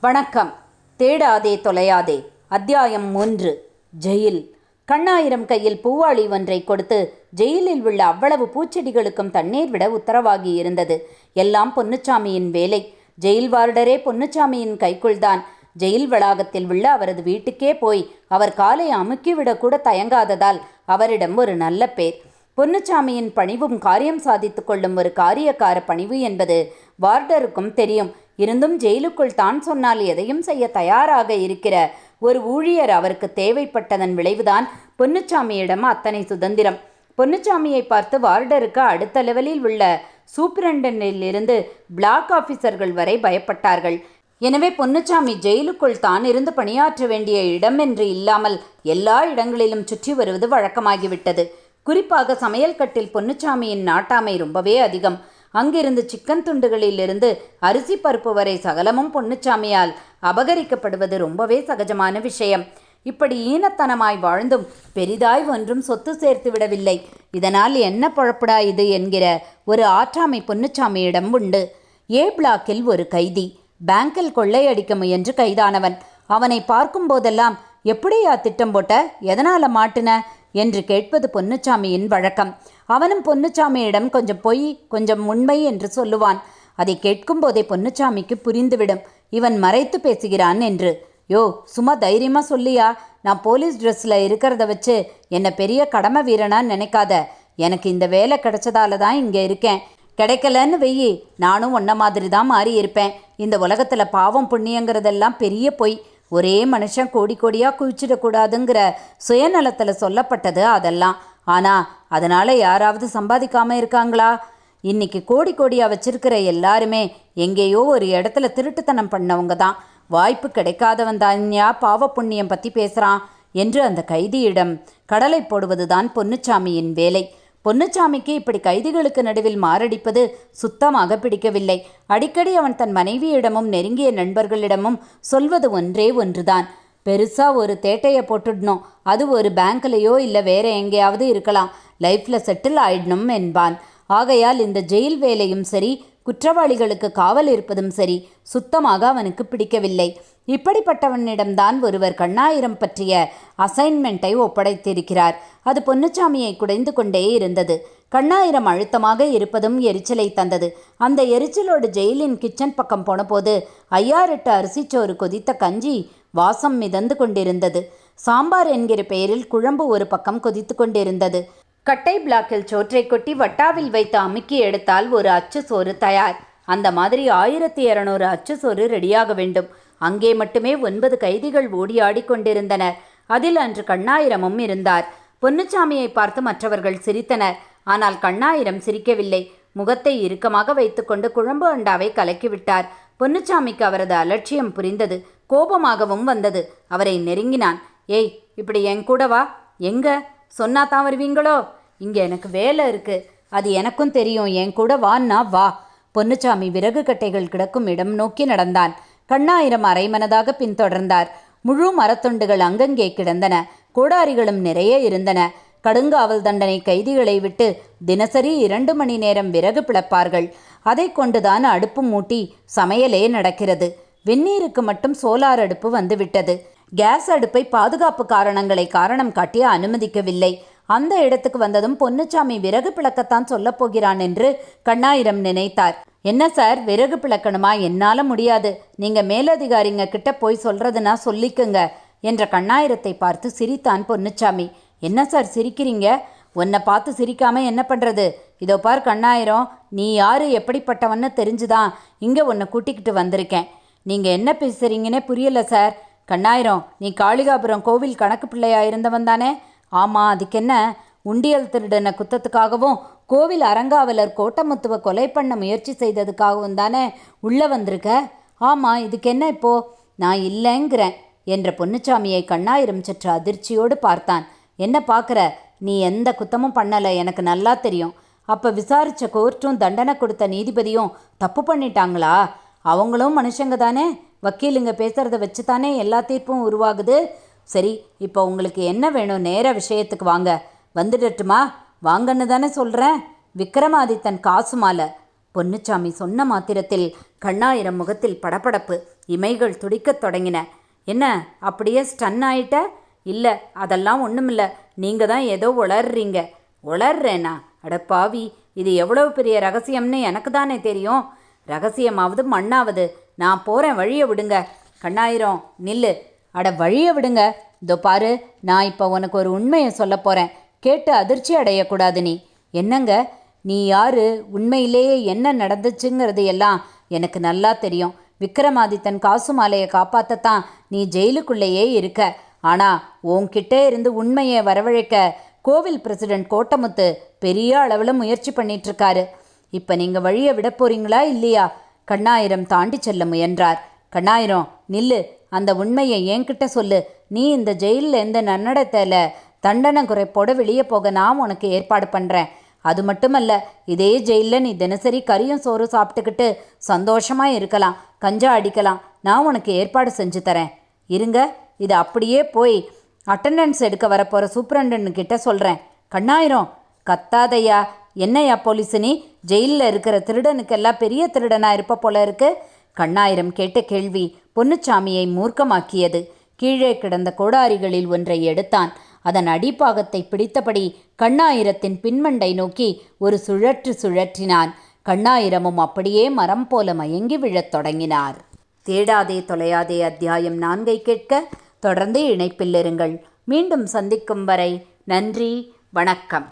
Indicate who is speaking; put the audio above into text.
Speaker 1: வணக்கம். தேடாதே தொலையாதே. அத்தியாயம் ஒன்று ஜெயில். கண்ணாயிரம் கையில் பூவாளி ஒன்றை கொடுத்து ஜெயிலில் உள்ள அவ்வளவு பூச்செடிகளுக்கும் தண்ணீர் விட உத்தரவாகி இருந்தது. எல்லாம் பொன்னுச்சாமியின் வேலை. ஜெயில் வார்டரே பொன்னுச்சாமியின் கைக்குள்தான். ஜெயில் வளாகத்தில் உள்ள அவரது வீட்டுக்கே போய் அவர் காலை அமுக்கிவிடக்கூட தயங்காததால் அவரிடம் ஒரு நல்ல பேர். பொன்னுச்சாமியின் பணிவும் காரியம் சாதித்து கொள்ளும் ஒரு காரியக்கார பணிவு என்பது வார்டருக்கும் தெரியும். இருந்தும் ஜெயிலுக்குள் தான் சொன்னால் எதையும் செய்ய தயாராக இருக்கிற ஒரு ஊழியர் அவருக்கு தேவைப்பட்டதன் விளைவுதான் பொன்னுச்சாமியிடம் அத்தனை சுதந்திரம். பொன்னுச்சாமியை பார்த்து வார்டருக்கு அடுத்த லெவலில் உள்ள சூப்பரண்டனிலிருந்து பிளாக் ஆபீசர்கள் வரை பயப்பட்டார்கள். எனவே பொன்னுச்சாமி ஜெயிலுக்குள் தான் இருந்து பணியாற்ற வேண்டிய இடம் என்று இல்லாமல் எல்லா இடங்களிலும் சுற்றி வருவது வழக்கமாகிவிட்டது. குறிப்பாக சமையல் கட்டில் பொன்னுச்சாமியின் நாட்டாமை ரொம்பவே அதிகம். அங்கிருந்து சிக்கன் துண்டுகளிலிருந்து அரிசி பருப்பு வரை சகலமும் பொன்னுச்சாமியால் அபகரிக்கப்படுவது ரொம்பவே சகஜமான விஷயம். இப்படி ஈனத்தனமாய் வாழ்ந்தும் பெரிதாய் ஒன்றும் சொத்து சேர்த்து விடவில்லை. இதனால் என்ன பொழப்புடா இது என்கிற ஒரு ஆற்றாமை பொன்னுச்சாமியிடம் உண்டு. ஏ பிளாக்கில் ஒரு கைதி. பேங்கில் கொள்ளையடிக்க முயன்று கைதானவன். அவனை பார்க்கும் போதெல்லாம் எப்படியா திட்டம் போட்ட? எதனால மாட்டின? என்று கேட்பது பொன்னுச்சாமியின் வழக்கம். அவனும் பொன்னுச்சாமியிடம் கொஞ்சம் பொய் கொஞ்சம் உண்மை என்று சொல்லுவான். அதை கேட்கும் போதே பொன்னுச்சாமிக்கு புரிந்துவிடும். இவன் மறைத்து பேசுகிறான் என்று. யோ சும்மா தைரியமா சொல்லியா? நான் போலீஸ் ட்ரெஸ்ஸில் இருக்கிறத வச்சு என்னை பெரிய கடமை வீரனா நினைக்காத. எனக்கு இந்த வேலை கிடைச்சதால தான் இங்கே இருக்கேன். கிடைக்கலன்னு வெயி. நானும் ஒன்ன மாதிரி தான் மாறி இருப்பேன் இந்த உலகத்தில் பாவம் புண்ணியங்கிறதெல்லாம் பெரிய பொய். ஒரே மனுஷன் கோடி கோடியாக குவிச்சிடக்கூடாதுங்கிற சுயநலத்தில் சொல்லப்பட்டது அதெல்லாம். ஆனால் அதனால் யாராவது சம்பாதிக்காமல் இருக்காங்களா? இன்னைக்கு கோடி கோடியாக வச்சிருக்கிற எல்லாருமே எங்கேயோ ஒரு இடத்துல திருட்டுத்தனம் பண்ணவங்க தான். வாய்ப்பு கிடைக்காதவன் தான்யா பாவ புண்ணியம் பற்றி பேசுகிறான் என்று அந்த கைதியிடம் கடலை போடுவதுதான் பொன்னுச்சாமியின் வேலை. பொன்னுச்சாமிக்கு இப்படி கைதிகளுக்கு நடுவில் மாரடிப்பது சுத்தமாக பிடிக்கவில்லை. அடிக்கடி அவன் தன் மனைவியிடமும் நெருங்கிய நண்பர்களிடமும் சொல்வது ஒன்றே ஒன்றுதான். பெருசாக ஒரு தேட்டையை போட்டுடணும். அது ஒரு பேங்க்லேயோ இல்லை வேற எங்கேயாவது இருக்கலாம். லைஃப்பில் செட்டில் ஆயிடணும் என்பான். ஆகையால் இந்த ஜெயில் வேலையும் சரி குற்றவாளிகளுக்கு காவல் இருப்பதும் சரி சுத்தமாக அவனுக்கு பிடிக்கவில்லை. இப்படிப்பட்டவனிடம்தான் ஒருவர் கண்ணாயிரம் பற்றிய அசைன்மெண்ட்டை ஒப்படைத்திருக்கிறார். அது பொன்னுச்சாமியை குடைந்து கொண்டே இருந்தது. கண்ணாயிரம் அழுத்தமாக இருப்பதும் எரிச்சலை தந்தது. அந்த எரிச்சலோடு ஜெயிலின் கிச்சன் பக்கம் போனபோது ஐயாரெட்டு அரிசிச்சோறு கொதித்த கஞ்சி வாசம் மிதந்து கொண்டிருந்தது. சாம்பார் என்கிற பெயரில் குழம்பு ஒரு பக்கம் கொதித்து கொண்டிருந்தது. கட்டை பிளாக்கில் சோற்றை கொட்டி வட்டாவில் வைத்து அமுக்கி எடுத்தால் ஒரு அச்சு சோறு தயார். அந்த மாதிரி ஆயிரத்தி இரநூறு அச்சு சோறு ரெடியாக வேண்டும். அங்கே மட்டுமே ஒன்பது கைதிகள் ஓடி ஆடிக்கொண்டிருந்தனர் அதில் அன்று கண்ணாயிரமும் இருந்தார். பொன்னுச்சாமியை பார்த்து மற்றவர்கள் சிரித்தனர். ஆனால் கண்ணாயிரம் சிரிக்கவில்லை. முகத்தை இறுக்கமாக வைத்துக்கொண்டு குழம்பு அண்டாவை கலக்கிவிட்டார். பொன்னுச்சாமிக்கு அவரது அலட்சியம் புரிந்தது. கோபமாகவும் வந்தது. அவரை நெருங்கினான். ஏய் இப்படி என் கூட வா. எங்க? சொன்னா தான் வருவீங்களோ? இங்கே எனக்கு வேலை இருக்கு. அது எனக்கும் தெரியும். என் கூட வான்னா வா. பொன்னுச்சாமி விறகு கட்டைகள் கிடக்கும் இடம் நோக்கி நடந்தான். கண்ணாயிரம் அரைமனதாக பின்தொடர்ந்தார். முழு மரத்துண்டுகள் அங்கங்கே கிடந்தன. கோடாரிகளும் நிறைய இருந்தன. கடுங்காவல் தண்டனை கைதிகளை விட்டு தினசரி இரண்டு மணி நேரம் விறகு பிளப்பார்கள். அதை கொண்டுதான் அடுப்பு மூட்டி சமையலே நடக்கிறது. வெந்நீருக்கு மட்டும் சோலார் அடுப்பு வந்துவிட்டது. கேஸ் அடுப்பை பாதுகாப்பு காரணங்களை காரணம் காட்டி அனுமதிக்கவில்லை. அந்த இடத்துக்கு வந்ததும் பொன்னுச்சாமி விறகு பிளக்கத்தான் சொல்லப் போகிறான் என்று கண்ணாயிரம் நினைத்தார். என்ன சார் விறகு பிளக்கணுமா? என்னால முடியாது. நீங்க மேலதிகாரிங்க கிட்ட போய் சொல்றதுனா சொல்லிக்குங்க என்ற கண்ணாயிரத்தை பார்த்து சிரித்தான் பொன்னுச்சாமி. என்ன சார் சிரிக்கிறீங்க? உன்னை பார்த்து சிரிக்காம என்ன பண்றது? இதோ பார் கண்ணாயிரம் நீ யாரு? எப்படிப்பட்டவன்னு தெரிஞ்சுதான் இங்க உன்னை கூட்டிக்கிட்டு வந்திருக்கேன். நீங்க என்ன பேசுறீங்கன்னே புரியல சார். கண்ணாயிரம் நீ காளிகாபுரம் கோவில் கணக்கு பிள்ளையா இருந்தவன் தானே? ஆமாம் அதுக்கென்ன? உண்டியல் திருடன குத்தத்துக்காகவும் கோவில் அரங்காவலர் கோட்டமுத்துவ கொலை பண்ண முயற்சி செய்ததுக்காகவும் தானே உள்ளே வந்திருக்க? ஆமாம் இதுக்கென்ன இப்போ? நான் இல்லைங்கிறேன் என்ற பொன்னுச்சாமியை கண்ணாயிரம் சற்று அதிர்ச்சியோடு பார்த்தான். என்ன பார்க்குற? நீ எந்த குத்தமும் பண்ணலை எனக்கு நல்லா தெரியும். அப்போ விசாரித்த கோர்ட்டும் தண்டனை கொடுத்த நீதிபதியும் தப்பு பண்ணிட்டாங்களா? அவங்களும் மனுஷங்க தானே? வக்கீலுங்க பேசுகிறத வச்சு தானே எல்லா தீர்ப்பும் உருவாகுது? சரி இப்போ உங்களுக்கு என்ன வேணும்? நேர விஷயத்துக்கு வாங்க. வந்துடட்டுமா? வாங்கன்னு தானே சொல்கிறேன் விக்ரமாதித்தன் காசு மாலை. பொன்னுச்சாமி சொன்ன மாத்திரத்தில் கண்ணாயிரம் முகத்தில் படபடப்பு இமைகள் துடிக்கத் தொடங்கின. என்ன அப்படியே ஸ்டன் ஆயிட்ட? இல்லை அதெல்லாம் ஒன்றுமில்ல நீங்கள் தான் ஏதோ உளர்றீங்க. உளர்றேனா? அட பாவி இது எவ்வளவு பெரிய ரகசியம்னு எனக்கு தானே தெரியும். ரகசியமாவது மண்ணாவது. நான் போகிறேன் வழியை விடுங்க. கண்ணாயிரம் நில்லு. அட வழியை விடுங்க. இதோ பாரு நான் இப்போ உனக்கு ஒரு உண்மையை சொல்ல போகிறேன் கேட்டு அதிர்ச்சி அடையக்கூடாது நீ. என்னங்க? நீ யாரு? உண்மையிலேயே என்ன நடந்துச்சுங்கிறது எல்லாம் எனக்கு நல்லா தெரியும். விக்ரமாதித்தன் காசு மாலையை காப்பாற்றத்தான் நீ ஜெயிலுக்குள்ளேயே இருக்க. ஆனால் உன்கிட்டே இருந்து உண்மையை வரவழைக்க கோவில் பிரசிடென்ட் கோட்டமுத்து பெரிய அளவில் முயற்சி பண்ணிட்டு இப்போ நீங்கள் வழியை விட போகிறீங்களா இல்லையா? கண்ணாயிரம் தாண்டி செல்ல முயன்றார். கண்ணாயிரம் நில்லு. அந்த உண்மையை என்கிட்ட சொல்லு. நீ இந்த ஜெயிலில் எந்த நன்னடத்தில் தண்டனை குறைப்போட வெளியே போக நான் உனக்கு ஏற்பாடு பண்ணுறேன் அது மட்டுமல்ல இதே ஜெயிலில் நீ தினசரி கறியும் சோறு சாப்பிட்டுக்கிட்டு சந்தோஷமாக இருக்கலாம் கஞ்சா அடிக்கலாம். நான் உனக்கு ஏற்பாடு செஞ்சு தரேன். இருங்க இது அப்படியே போய் அட்டண்டன்ஸ் எடுக்க வரப்போகிற சூப்பரண்டன்னு கிட்ட சொல்கிறேன் கண்ணாயிரம் கத்தாதையா. என்னையா போலீஸு நீ? ஜெயிலில் இருக்கிற திருடனுக்கெல்லாம் பெரிய திருடனாக இருப்ப போல இருக்குது கண்ணாயிரம் கேட்ட கேள்வி பொன்னுச்சாமியை மூர்க்கமாக்கியது. கீழே கிடந்த கோடாரிகளில் ஒன்றை எடுத்தான். அதன் அடிப்பாகத்தை பிடித்தபடி கண்ணாயிரத்தின் பின்மண்டை நோக்கி ஒரு சுழற்று சுழற்றினான். கண்ணாயிரமும் அப்படியே மரம் போல மயங்கி விழத் தொடங்கினார். தேடாதே தொலையாதே அத்தியாயம் நான்கை கேட்க தொடர்ந்து இணைப்பில் இருங்கள். மீண்டும் சந்திக்கும் வரை நன்றி வணக்கம்.